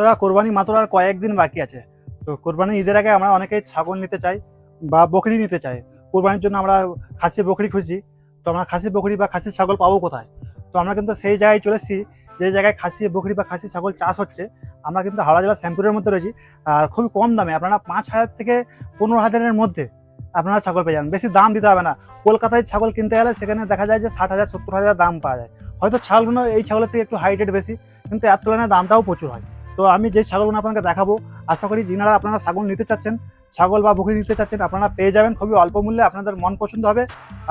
বন্ধুরা কোরবানি মাত্র আর কয়েকদিন বাকি আছে। তো কোরবানি ঈদের আগে আমরা অনেকেই ছাগল নিতে চাই বা বকরি নিতে চাই। কোরবানির জন্য আমরা খাসি, বকরি খুঁজি তো আমরা খাসি, বকরি বা খাসি ছাগল পাবো কোথায়? তো আমরা কিন্তু সেই জায়গায় চলে এসেছি, যে জায়গায় খাসি, বকরি বা খাসি ছাগল চাষ হচ্ছে। আমরা কিন্তু হাওড়া জেলার শ্যামপুরের মধ্যে রয়েছি আর খুব কম দামে, আপনারা পাঁচ হাজার থেকে পনেরো হাজারের মধ্যে আপনারা ছাগল পেয়ে যান বেশি দাম দিতে হবে না। কলকাতায় ছাগল কিনতে গেলে সেখানে দেখা যায় যে ষাট হাজার, সত্তর হাজার দাম পাওয়া যায়। হয়তো ছাগলগুলো এই ছাগলের থেকে একটু হাইটেড বেশি, কিন্তু এর তুলনায় দামটাও প্রচুর হয়। তো আমি যে ছাগলগুলো আপনাকে দেখাবো, আশা করি যিনারা আপনারা ছাগল নিতে চাচ্ছেন, ছাগল বা বকরি নিতে চাচ্ছেন, আপনারা পেয়ে যাবেন, খুবই অল্প মূল্যে আপনাদের মন পছন্দ হবে।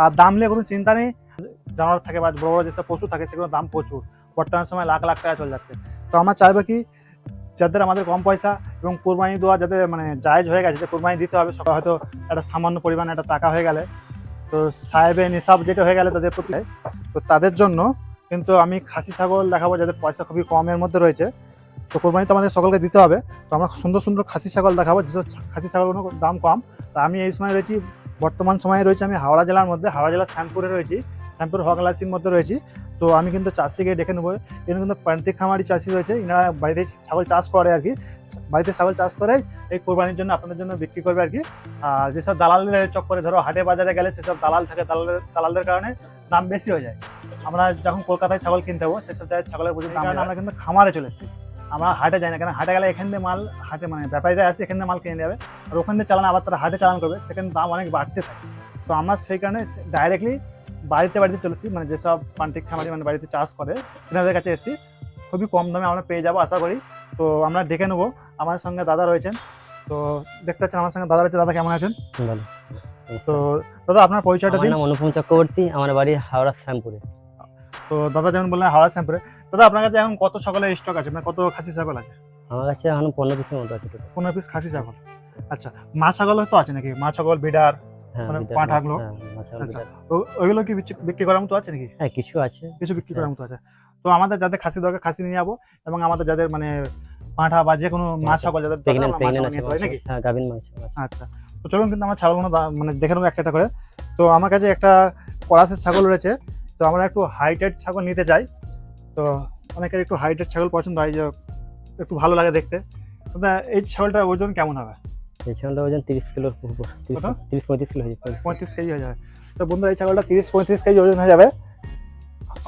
আর দাম নিয়ে কোনো চিন্তা নেই। জানোয়ার থাকে বা বড় বড় যেসব পশু থাকে, সেগুলোর দাম প্রচুর। বর্তমান সময় লাখ লাখ টাকা চলে যাচ্ছে। তো আমার চাইব কি, যাদের আমাদের কম পয়সা এবং কোরবানি দেওয়া যাদের মানে জায়েজ হয়ে গেছে, যে কোরবানি দিতে হবে সবাই হয়তো একটা সামান্য পরিমাণে একটা টাকা হয়ে গেলে। তো সাহেবে নিসাব যেটা হয়ে গেলে তাদের প্রতি তো তাদের জন্য কিন্তু আমি খাসি ছাগল দেখাবো, যাদের পয়সা খুবই কমের মধ্যে রয়েছে। তো কোরবানি তো আমাদের সকলকে দিতে হবে। তো আমরা সুন্দর সুন্দর খাসি ছাগল দেখাবো যেসব খাসি ছাগলগুলো দাম কম। তা আমি এই সময় রয়েছি বর্তমান সময়ে রয়েছে আমি হাওড়া জেলার মধ্যে হাওড়া জেলার শ্যামপুরে রয়েছি শ্যামপুর হকলাসির মধ্যে রয়েছি। তো আমি কিন্তু চাষিকে ডেকে নেব। এখানে কিন্তু প্রান্তিক খামারি চাষি রয়েছে এনারা বাড়িতে ছাগল চাষ করে আর কি। বাড়িতে ছাগল চাষ করে এই কোরবানির জন্য আপনাদের জন্য বিক্রি করবে আর কি। আর যেসব দালালের চক্করে ধরো হাটে বাজারে গেলে সেসব দালাল থাকে দালালের দালালদের কারণে দাম বেশি হয়ে যায়। আমরা যখন কলকাতায় ছাগল কিনতে হব সেসব জায়গায় ছাগলের প্রচুর দাম আমরা কিন্তু খামারে চলে এসেছি। আমরা হাটে যাই না কারণ হাটে গেলে এখান দিয়ে মাল হাটে মানে ব্যাপারীরা আসে এখান দিয়ে মাল কিনে যাবে আর ওখান দিয়ে চালান আবার তারা হাটে চালান করবে সেখানে দাম অনেক বাড়তে থাকে। তো আমরা সেই কারণে ডাইরেক্টলি বাড়িতে বাড়িতে চলেছি মানে যেসব পান্টিক খামারি মানে বাড়িতে চাষ করে তেনাদের কাছে এসেছি। খুবই কম দামে আমরা পেয়ে যাব আশা করি। তো আমরা ডেকে নেব আমাদের সঙ্গে দাদা রয়েছেন। তো দেখতে পাচ্ছেন আমার সঙ্গে দাদা রয়েছে। দাদা কেমন আছেন? তো দাদা আপনার পরিচয়টা দিন। অনুপম চক্রবর্তী আমার বাড়ি হাওড়া শ্যামপুরে। তো দাদা যেমন বললেন হাওড়া শ্যাম্পুরে দাদা আপনার কাছে এখন কত ছাগলের স্টক আছে? মানে কত খাসি ছাগল আছে? আমার কাছে এখন পনেরো পিসের মতো আছে পনেরো পিস খাসি ছাগল। আচ্ছা মা ছাগল তো আছে নাকি? মা ছাগল বিডার হ্যাঁ মানে হ্যাঁ, আচ্ছা। ওইগুলো কি বিক্রি করার মতো আছে নাকি? হ্যাঁ কিছু আছে। কিছু বিক্রি করার মতো আছে। তো আমাদের যাদের খাসি দরকার খাসি নিয়ে যাব এবং আমাদের যাদের মানে পাঁঠা বা যে কোনো মা ছাগল যাদের নাকি? হ্যাঁ গাভিন মাছ আচ্ছা তো চলুন কিন্তু আমরা ছাগলগুলো মানে দেখে নেব একটা একটা করে। তো আমার কাছে একটা ছাগল রয়েছে। তো আমরা একটু হাইটেড ছাগল নিতে চাই তো অনেকের একটু হাইটেড ছাগল পছন্দ হয় যে একটু ভালো লাগে দেখতে। এই ছাগলটার ওজন কেমন হবে? এই ছাগলটা ওজন তিরিশ কিলোর উপর তিরিশ পঁয়ত্রিশ কিলো হয়ে যাবে। পঁয়ত্রিশ কেজি হয়ে যাবে। তো বন্ধুরা এই ছাগলটা তিরিশ পঁয়ত্রিশ কেজি ওজন হয়ে যাবে।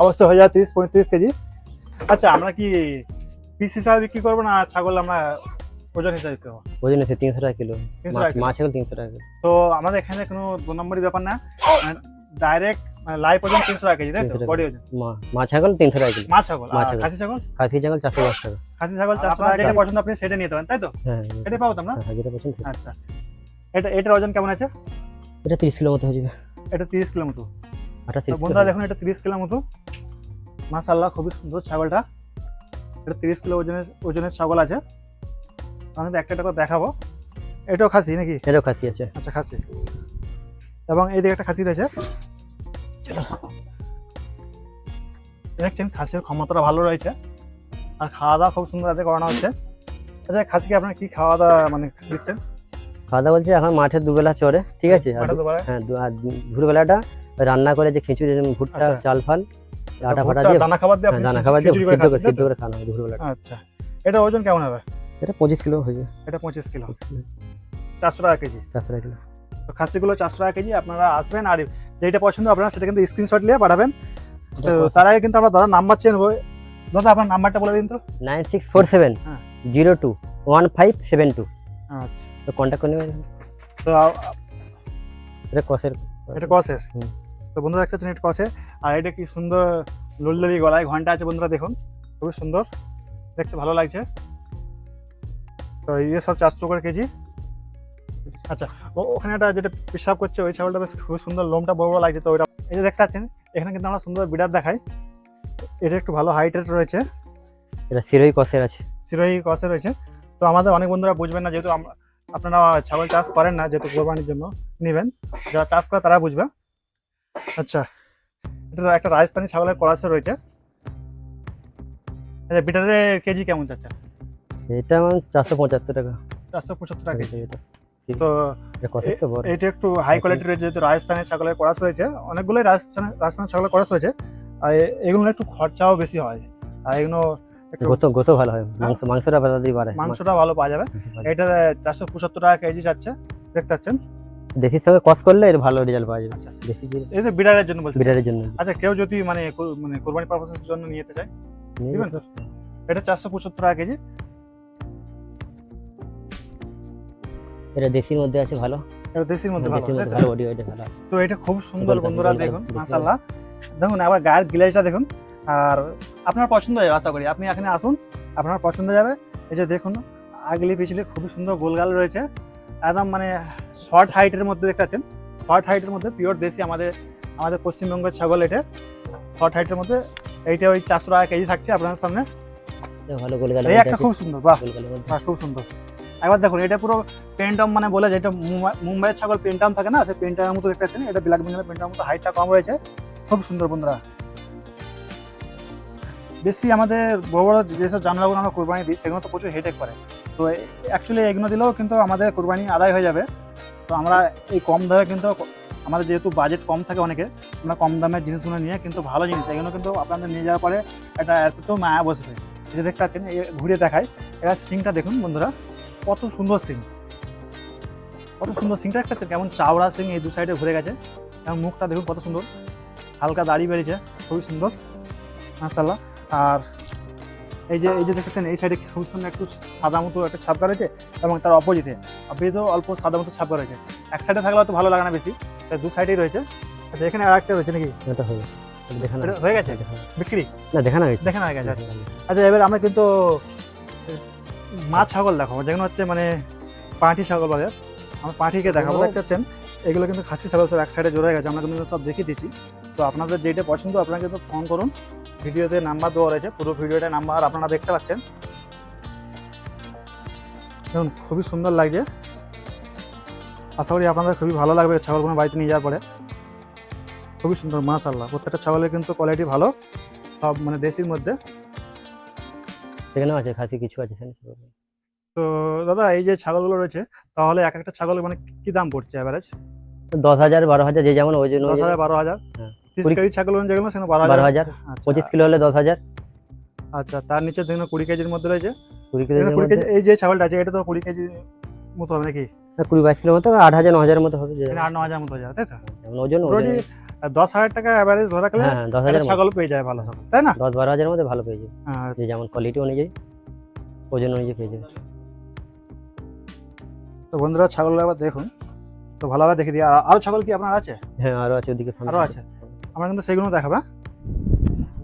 অবশ্যই হয়ে যাবে তিরিশ পঁয়ত্রিশ কেজি। আচ্ছা আমরা কি পিস হিসাবে বিক্রি করব না ছাগল আমরা ওজন হিসাবে বিক্রি করব ওজন আছে তিনশো টাকা কিলো। তিনশো টাকা মাছ ছাগল তিনশো টাকা কিলো। তো আমাদের এখানে কোনো দু নম্বরই ব্যাপার না। ডাইরেক্ট লাইভ ওজন তিনশো টাকা কেজি তাই তো? বডি ওজন। মা- ছাগল তিনশো টাকা কিলো মাছ ছাগল খাসি ছাগল? খাসি ছাগল টাকা। খাসি ছাগল টাকা যেটা পছন্দ আপনি সেটা নিতে পারেন তাই তো? হ্যাঁ এটাই পাবো তো আমরা যেটা পছন্দ। আচ্ছা। এটা এটার ওজন কেমন আছে? এটা তিরিশ কিলো মতো যাবে। এটা তিরিশ কিলো মতো। আটা তো বন্ধুরা দেখুন এটা তিরিশ কিলো মতো। মাসাল্লাহ খুবই সুন্দর ছাগলটা। এটা তিরিশ কিলো ওজনের ওজনের ছাগল আছে। আমি একটা একটা করে দেখাবো। এটাও খাসি নাকি? এটাও খাসি আছে। আচ্ছা খাসি। এবং এই দিকে একটা খাসি রয়েছে। দেখছেন খাসির ক্ষমতাটা ভালো রয়েছে। আর খাওয়া দাওয়া খুব সুন্দর হাতে করানো হচ্ছে। আচ্ছা খাসিকে আপনার কি খাওয়া দাওয়া মানে দিচ্ছেন? খাওয়া দাওয়া বলছে এখন মাঠে দুবেলা চড়ে ঠিক আছে? হ্যাঁ ভোরবেলাটা রান্না করে যে খিচুড়ি ভুট্টা আচ্ছা। চাল ফাল আটা ফাটা দিয়ে দানা খাবার দিয়ে হ্যাঁ, দানা খাবার দিয়ে সিদ্ধ করে সিদ্ধ করে খাওয়ানো হয় দুপুরবেলাটা আচ্ছা। এটা ওজন কেমন হবে? এটা পঁচিশ কিলো হয়ে যাবে এটা পঁচিশ কিলো। চারশো টাকা কেজি। চারশো টাকা কিলো। তো খাসিগুলো চারশো টাকা কেজি আপনারা আসবেন আর যেটা পছন্দ আপনারা সেটা কিন্তু স্ক্রিনশট নিয়ে পাঠাবেন। তার আগে কিন্তু আমরা দাদা নাম্বার চেয়ে নেব। দাদা আপনার নাম্বারটা বলে দিন তো। নাইন সিক্স ফোর সেভেন হ্যাঁ। Zero two one five seven two. আচ্ছা। তো কন্ট্যাক্ট করে নেবেন। তো এটা কসের এটা কসের। তো বন্ধুরা দেখতে পাচ্ছেন এটা কসে আর এটা কি সুন্দর লুললি গলায় ঘণ্টা আছে বন্ধুরা দেখুন। খুবই সুন্দর। দেখতে ভালো লাগছে। তো ইয়ে সব চারশো করে কেজি। আচ্ছা ওখানে একটা যেটা পেশাব করছে ওই ছাগলটা বেশ খুব সুন্দর লোমটা বড় বড় লাগছে তো ওইটা এই যে দেখতে পাচ্ছেন এখানে কিন্তু আমরা সুন্দর বিড়ার দেখাই। এটা একটু ভালো হাইটের রয়েছে। এটা সিরোই কসের আছে। সিরোহি কসে রয়েছে। তো আমাদের অনেক বন্ধুরা বুঝবেন না যেহেতু আপনারা ছাগল চাষ করেন না যেহেতু কোরবানির জন্য নেবেন যারা চাষ করে তারা বুঝবে। আচ্ছা এটা একটা রাজস্থানি ছাগলের কলাসে রয়েছে। আচ্ছা বিটারের কেজি কেমন চাচ্ছে এটা চারশো পঁচাত্তর টাকা। চারশো পঁচাত্তর টাকা কেজি। এটা। তো এটা তো একটু হাই কোয়ালিটির যেহেতু রাজস্থানের ছাগলের করাস রয়েছে অনেকগুলোই রাজস্থান রাজস্থানের ছাগলের করাস রয়েছে আর এগুলো একটু খরচাও বেশি হয়। আর এগুলো একটু গোতো গোতো ভালো হয়। মাংস মাংসটা তাড়াতাড়ি বাড়ে মাংসটা ভালো পাওয়া যাবে। এটা চারশো পঁচাত্তর টাকা কেজি যাচ্ছে দেখতে পাচ্ছেন? দেশির সঙ্গে কস করলে এর ভালো রেজাল্ট পাওয়া যাবে। আচ্ছা। দেশি জন্য বলছি বিড়ারের জন্য। আচ্ছা কেউ যদি মানে মানে কোরবানি পারপাসের জন্য নিয়ে যেতে চায় দিবেন যেতে- এটা চারশো পঁচাত্তর টাকা কেজি। এটা দেশির মধ্যে আছে ভালো। এটা দেশির মধ্যে ভালো দেশির তো? ভালো বডি ওয়েটে ভালো আছে। তো এটা খুব সুন্দর বন্ধুরা দেখুন দেখতে মাশাল্লাহ দেখুন আবার গায়ের গ্লেজটা দেখুন। আর আপনার পছন্দ হবে আশা করি। আপনি এখানে আসুন আপনার পছন্দ হয়ে যাবে। এই যে দেখুন আগলি পিছলে খুবই সুন্দর গোলগাল রয়েছে। একদম মানে শর্ট হাইটের মধ্যে দেখতে পাচ্ছেন। শর্ট হাইটের মধ্যে পিওর দেশি আমাদের আমাদের পশ্চিমবঙ্গের ছাগল এটা। শর্ট হাইটের মধ্যে এইটা ওই চারশো টাকা কেজি থাকছে আপনার সামনে। ভালো গোলগাল এই একটা খুব সুন্দর বাহ, খুব সুন্দর। একবার দেখুন, এটা পুরো পেন্টাম মানে বলে যেটা মুম্বাই- মুম্বাইয়ের ছাগল পেন্টাম থাকে না, সেই পেন্টামের মতো দেখতে পাচ্ছেন। এটা ব্ল্যাক বেঙ্গলের পেন্টামের মতো হাইটটা কম রয়েছে। খুব সুন্দর বন্ধুরা। বেশি আমাদের বড় বড় যেসব জানলাগুলো আমরা কোরবানি দিই, সেগুলো তো প্রচুর হেডেক করে। তো অ্যাকচুয়ালি এগুলো দিলেও কিন্তু আমাদের কোরবানি আদায় হয়ে যাবে। তো আমরা এই কম দামে কিন্তু আমাদের যেহেতু বাজেট কম থাকে অনেকে আমরা কম দামের জিনিসগুলো নিয়ে কিন্তু ভালো জিনিস, এগুলো কিন্তু আপনাদের নিয়ে যাওয়ার পরে একটা এতটাও মায়া বসবে। যে দেখতে পাচ্ছেন ঘুরে দেখায়। এরা সিংটা দেখুন বন্ধুরা। কত সুন্দর সিং। কত সুন্দর সিংটা দেখতে পাচ্ছেন? কেমন চাওড়া সিং এই দু সাইডে ঘুরে গেছে। এবং মুখটা দেখুন কত সুন্দর। হালকা দাড়ি বেরিয়েছে খুবই সুন্দর। মাসাল্লাহ আর এই যে এই যে দেখতেছেন এই সাইডে খুব সুন্দর একটু সাদা মতো একটা ছাপকা রয়েছে এবং তার অপোজিটে অপোজিটেও অল্প সাদা মতো ছাপকা রয়েছে এক সাইডে থাকলে হয়তো ভালো লাগে না বেশি তাই দু সাইডেই রয়েছে। আচ্ছা এখানে আর একটা রয়েছে নাকি? এটা হয়ে গেছে। হয়ে গেছে? বিক্রি? না দেখানো হয়েছে। দেখে না গেছে আচ্ছা। আচ্ছা এবার আমরা কিন্তু মা ছাগল দেখাবো যেগুলো হচ্ছে মানে পাঁঠি ছাগল বলে। আমরা পাঁঠিকে দেখাবো। দেখতে পাচ্ছেন এগুলো কিন্তু খাসি ছাগল সব এক সাইডে জোড়া গেছে। আমরা কিন্তু সব দেখিয়ে দিচ্ছি তো আপনাদের যেটা পছন্দ আপনারা কিন্তু ফোন করুন। ভিডিওতে নাম্বার দেওয়া রয়েছে পুরো ভিডিওটা নাম্বার আপনারা দেখতে পাচ্ছেন। দেখুন খুবই সুন্দর লাগছে। আশা করি আপনাদের খুবই ভালো লাগবে ছাগলগুলো বাড়িতে নিয়ে যাওয়ার পরে। খুবই সুন্দর মাশাল্লাহ প্রত্যেকটা ছাগলের কিন্তু কোয়ালিটি ভালো সব মানে দেশির মধ্যে। সেখানেও আছে খাসি কিছু আছে সেখানে তো দাদা এই যে ছাগলগুলো রয়েছে তাহলে এক একটা ছাগল মানে কি দাম পড়ছে অ্যাভারেজ দশ হাজার বারো হাজার যে যেমন ওজন দশ হাজার বারো হাজার? হ্যাঁ। তিরিশ কেজি ছাগল যেগুলো বারো হাজার? হাজার। আচ্ছা, পঁচিশ কিলো হলে দশ হাজার। আচ্ছা তার নিচে দেখুন কুড়ি কেজির মধ্যে রয়েছে। কুড়ি কেজি এই যে ছাগলটা আছে এটা তো কুড়ি কেজি মতো হবে নাকি? কুড়ি বাইশ কিলো মতো আট হাজার ন হাজারের মতো হবে আট ন হাজার মতো হয়ে তাই তো? ওজন দশ হাজার টাকা অ্যাভারেজ ধরে দশ হাজার ছাগল পেয়ে যায় ভালো ছাগল তাই না? দশ বারো হাজারের মধ্যে ভালো পেয়ে যাবে হ্যাঁ, যে যেমন কোয়ালিটি অনুযায়ী ওজন অনুযায়ী পেয়ে যাবে। তো বন্ধুরা ছাগল আবার দেখুন। তো ভালোভাবে দেখে দিই। আর আরও ছাগল কি আপনার আছে? হ্যাঁ আরও আছে ওদিকে। আরও আছে। আমরা কিন্তু সেগুলো দেখাবো হ্যাঁ?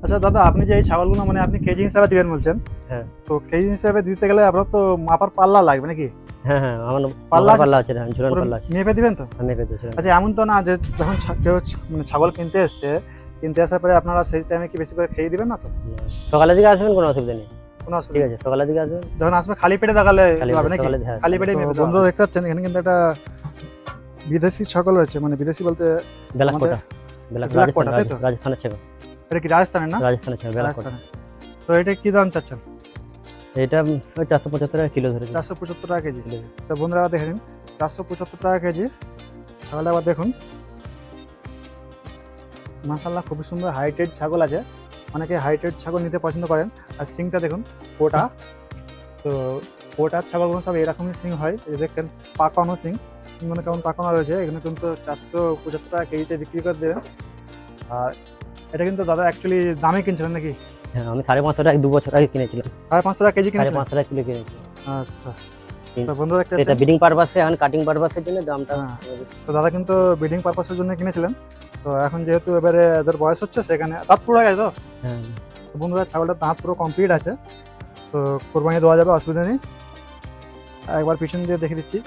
আচ্ছা দাদা আপনি যে এই ছাগলগুলো মানে আপনি কেজি হিসাবে দিবেন বলছেন হ্যাঁ। তো কেজি হিসাবে দিতে গেলে আপনার তো মাপার পাল্লা লাগবে নাকি? হ্যাঁ হ্যাঁ আমার পাল্লা পাল্লা আছে? হ্যাঁ ঝুলন পাল্লা আছে। মেপে দিবেন তো? আমি পেয়ে আচ্ছা এমন তো না যে যখন কেউ মানে ছাগল কিনতে এসছে কিনতে আসার পরে আপনারা সেই টাইমে কি বেশি করে খেয়ে দিবেন না তো? সকালের দিকে আসবেন কোনো অসুবিধা নেই। কোনো অসুবিধা নেই। আছে সকালের দিকে আসবেন। যখন আসবে খালি পেটে দেখালে খালি হবে নাকি খালি পেটে। মেপে বন্ধুরা দেখতে পাচ্ছেন এখানে কিন্তু একটা বিদেশি ছাগল রয়েছে মানে বিদেশি বলতে? রাজস্থানের ছেলে এটা কি রাজস্থানের না? রাজস্থানের কোটা তো এটা কি দাম চাচ্ছেন? এটা চারশো পঁচাত্তর টাকা কিলো ধরে চারশো পঁচাত্তর টাকা কেজি। তো বন্ধুরা দেখে নিন, চারশো পঁচাত্তর টাকা কেজি। ছাগলটা আবার দেখুন। মাসাল্লাহ খুবই সুন্দর হাইটেড ছাগল আছে। অনেকে হাইটেড ছাগল নিতে পছন্দ করেন। আর সিংটা দেখুন কোটা তো কোটার ছাগলগুলো সব এরকমই সিং হয়। এই যে দেখতেন পাকানো সিং। সিংগুলো কেমন পাকানো রয়েছে এখানে কিন্তু চারশো পঁচাত্তর টাকা কেজিতে বিক্রি করে দেবেন। আর এটা কিন্তু দাদা অ্যাকচুয়ালি দামে কিনছিলেন নাকি? হ্যাঁ আমি সাড়ে পাঁচশো টাকা দু বছর আগে কিনেছিলাম। সাড়ে পাঁচশো টাকা কেজি সাড়ে পাঁচশো টাকা কিলো কিনেছি আচ্ছা। বন্ধুরা দেখতে এটা বিডিং পারপাসে এখন কাটিং পারপাসের জন্য দামটা হ্যাঁ। তো দাদা কিন্তু পারপাসের জন্য কিনেছিলেন। তো এখন যেহেতু এবারে এদের বয়স হচ্ছে সেখানে দাঁত পুরো হয়ে গেছে তো? হ্যাঁ। তো বন্ধুরা দাঁত পুরো কমপ্লিট আছে। তো কোরবানি দেওয়া যাবে অসুবিধা নেই। একবার পিছন দিয়ে দেখে দিচ্ছি।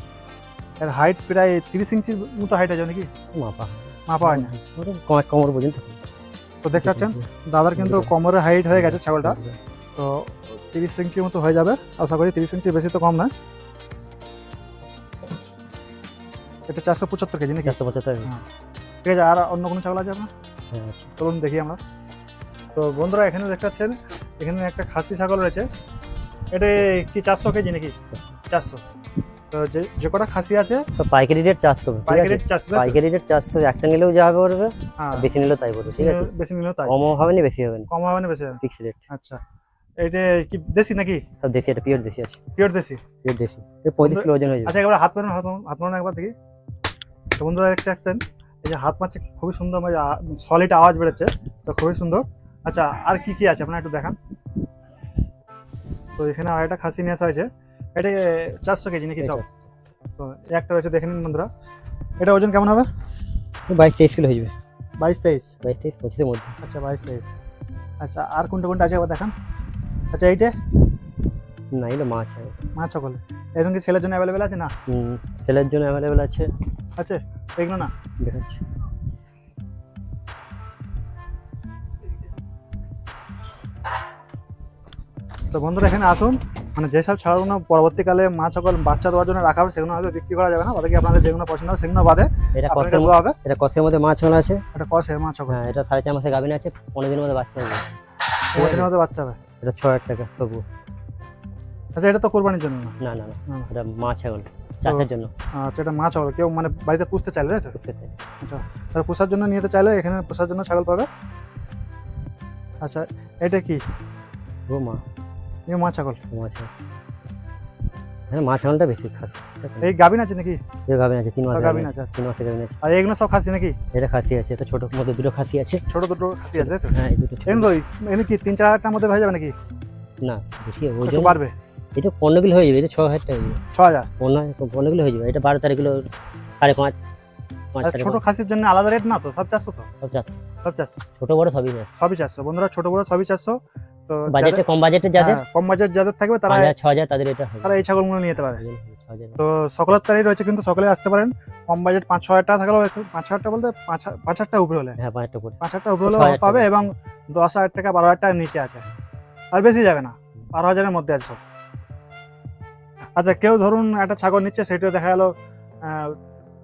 এর হাইট প্রায় তিরিশ ইঞ্চির মতো হাইট আছে নাকি? মাপা মাপা হয় না। কোমর পর্যন্ত তো দেখতে পাচ্ছেন দাদার কিন্তু কোমরের হাইট হয়ে গেছে ছাগলটা। তো তিরিশ ইঞ্চির মতো হয়ে যাবে আশা করি তিরিশ ইঞ্চি বেশি তো কম না। এটা চারশো পঁচাত্তর কেজি নাকি? চারশো পঁচাত্তর ঠিক আছে আর অন্য কোনো ছাগল আছে আপনার? হ্যাঁ চলুন দেখি আমরা। তো বন্ধুরা এখানে দেখতে পাচ্ছেন এখানে একটা খাসি ছাগল রয়েছে। এটা কি চারশো কেজি নাকি? চারশো। যে যে কটা খাসি আছে? সব পাইকারি রেট চারশো পাইকারি আছে? চারশো পাইকারি রেট চারশো একটা নিলেও যা হবে পড়বে হ্যাঁ। বেশি নিলেও তাই পড়বে ঠিক আছে? বেশি নিলেও তাই। কমও হবে না বেশি হবে না। কম হবে না বেশি হবে। ফিক্স রেট আচ্ছা। এইটা কি দেশি নাকি? সব দেশি এটা পিওর দেশি আছে। পিওর দেশি? পিওর দেশি। এই পঁয়ত্রিশ কিলো ওজন হয়ে যাবে। আচ্ছা একবার হাত মারুন হাত হাত মারুন একবার দেখি। তো বন্ধুরা দেখতে পাচ্ছেন এই যে হাত মারছে খুবই সুন্দর মানে সলিড আওয়াজ বেরোচ্ছে তো খুবই সুন্দর। আচ্ছা আর কি কি আছে? আপনারা একটু দেখান। তো এখানে আর একটা খাসি নিয়ে আসা হয়েছে। এটা চারশো কেজি নাকি? সব তো একটা রয়েছে দেখে নিন বন্ধুরা। এটা ওজন কেমন হবে? বাইশ তেইশ কিলো হয়ে যাবে। বাইশ তেইশ? বাইশ তেইশ পঁচিশের মধ্যে। আচ্ছা বাইশ তেইশ। আচ্ছা আর কোনটা কোনটা আছে একবার দেখান। আচ্ছা এইটা? না এগুলো মাছ আছে। মাছ সকলে এরকম কি ছেলের জন্য অ্যাভেলেবেল আছে? না? হুম, সেলের জন্য অ্যাভেলেবেল আছে। আছে? এগুলো না? দেখাচ্ছি। তো বন্ধুরা এখানে আসুন। মানে যেসব ছাড়াগুলো পরবর্তীকালে মাছ সকল বাচ্চা দেওয়ার জন্য রাখা হবে সেগুলো হয়তো বিক্রি করা যাবে না। ওদেরকে আপনাদের যেগুলো পছন্দ হবে সেগুলো বাদে এটা কষের হবে। এটা কষের মধ্যে মাছ হল আছে? একটা কষের মাছ হবে হ্যাঁ এটা সাড়ে চার মাসে গাভিন আছে পনেরো দিনের মধ্যে বাচ্চা হবে। পনেরো দিনের মধ্যে বাচ্চা হবে? এটা ছ হাজার টাকা তবু আচ্ছা এটা তো কোরবানির জন্য না? না না। এটা মাছ এখন চাষের জন্য। আচ্ছা এটা মাছ হবে কেউ মানে বাড়িতে পুষতে চাইলে তাই তো। আচ্ছা তাহলে পোষার জন্য নিতে চাইলে এখানে পোষার জন্য ছাগল পাবে? আচ্ছা এটা কি? ও মা এই মাছ ছাগল। হ্যাঁ মাছ ছাগলটা বেশি খাস। এই গাভিন আছে নাকি? এই গাভিন আছে তিন মাসে গাভিন গাভিন আছে। আছে তিন মাসে গাভিন আছে। আর এগুলো সব খাসি নাকি? এটা খাসি আছে এটা ছোট মধ্যে দুটো খাসি আছে। ছোট দুটো খাসি আছে তো? হ্যাঁ দুটো। এগুলো এমনি কি তিন চার হাজারটার মধ্যে হয়ে যাবে নাকি? না বেশি ওজন বাড়বে? এটা পনেরো কিলো হয়ে যাবে এটা ছ হাজার টাকা হয়ে যাবে। ছ হাজার? পনেরো পনেরো কিলো হয়ে যাবে এটা বারো তেরো কিলো সাড়ে পাঁচ আর ছোট খাসির জন্য আলাদা রেট না তো? সব চারশো তো? সব চারশো। সব চারশো? ছোট বড় সবই আছে। সবই চারশো। বন্ধুরা ছোট বড় সবই চারশো। তো বাজেটে কম বাজেটে যাদের? হ্যাঁ, কম বাজেট যাদের থাকবে তারা পাঁচ হাজার ছ হাজার তাদের এটা হবে। তারা এই ছাগলগুলো নিয়ে যেতে পারে। তো সকলের তারই রয়েছে কিন্তু সকলে আসতে পারেন। কম বাজেট পাঁচ ছ হাজার টাকা থাকলেও এসে- পাঁচ হাজার টাকা বলতে পাঁচ হা- পাঁচ হাজার টাকা উপরে হলে। হ্যাঁ পাঁচ হাজার করে পাঁচ হাজার টাকা উপরে হলে ছ হাজার টাকা। পাবে এবং দশ হাজার টাকা বারো হাজার টাকার নিচে আছে। আর বেশি যাবে না। বারো হাজারের মধ্যে আছে আচ্ছা কেউ ধরুন একটা ছাগল নিচ্ছে সেটা দেখা গেলো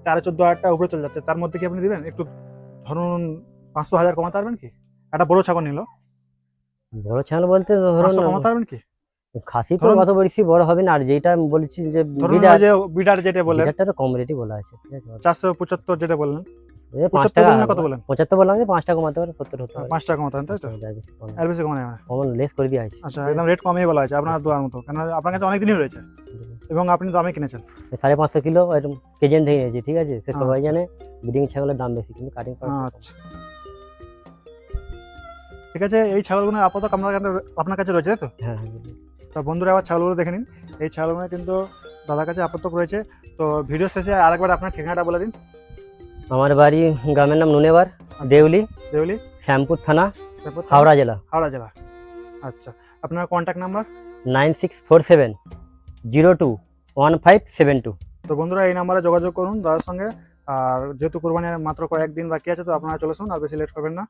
তেরো চোদ্দ হাজার টাকা উপরে চলে যাচ্ছে। তার মধ্যে কি আপনি দিবেন? একটু ধরুন পাঁচশো হাজার কমাতে পারবেন কি? একটা বড় ছাগল নিল। বড় ছাগল বলতে ধরুন কমাতে পারবেন কি? খাসি তো অত বেশি বড় হবে না আর যেটা বলছি যে বিডার যে বিডার যেটা বললেন বিডারটা তো কম রেটই বলা আছে ঠিক আছে? চারশো পঁচাত্তর যেটা বললেন। কত বলেন পঁচাত্তর বললাম যে পাঁচ টাকা কমাতে পারে সত্তর হতে পারে পাঁচ টাকা কমাতে তাই তো। আর বেশি কমানো না কমন লেস করে দেওয়া আছে আচ্ছা একদম রেট কমিয়ে বলা আছে আপনার দোয়ার মতো। কেন আপনার কাছে অনেক দিনই রয়েছে এবং আপনি দামে কিনেছেন। সাড়ে পাঁচশো কিলো এরকম কেজেন থেকে নিয়েছি ঠিক আছে? সে সবাই আচ্ছা। জানে ব্রিডিং ছাগলের দাম বেশি কিন্তু কাটিং আচ্ছা। ঠিক আছে? এই ছাগলগুলো আপাতত আপনার কাছে আপনার কাছে রয়েছে তাই তো? হ্যাঁ হ্যাঁ। তো বন্ধুরা আবার ছাগলগুলো দেখে নিন। এই ছাগলগুলো কিন্তু দাদার কাছে আপাতত রয়েছে। তো ভিডিও শেষে আরেকবার আপনার ঠিকানাটা বলে দিন। আমার বাড়ি গ্রামের নাম নুনেবার দেউলি দেউলি? শ্যামপুর থানা হাওড়া জেলা। হাওড়া জেলা। আচ্ছা। আপনার contact number nine six four seven zero two one five seven two. তো বন্ধুরা এই নাম্বারে যোগাযোগ করুন দাদার সঙ্গে। আর যেহেতু কোরবানি মাত্র কয়েকদিন বাকি আছে তো আপনারা চলে আসুন আর বেশি লেট করবেন না।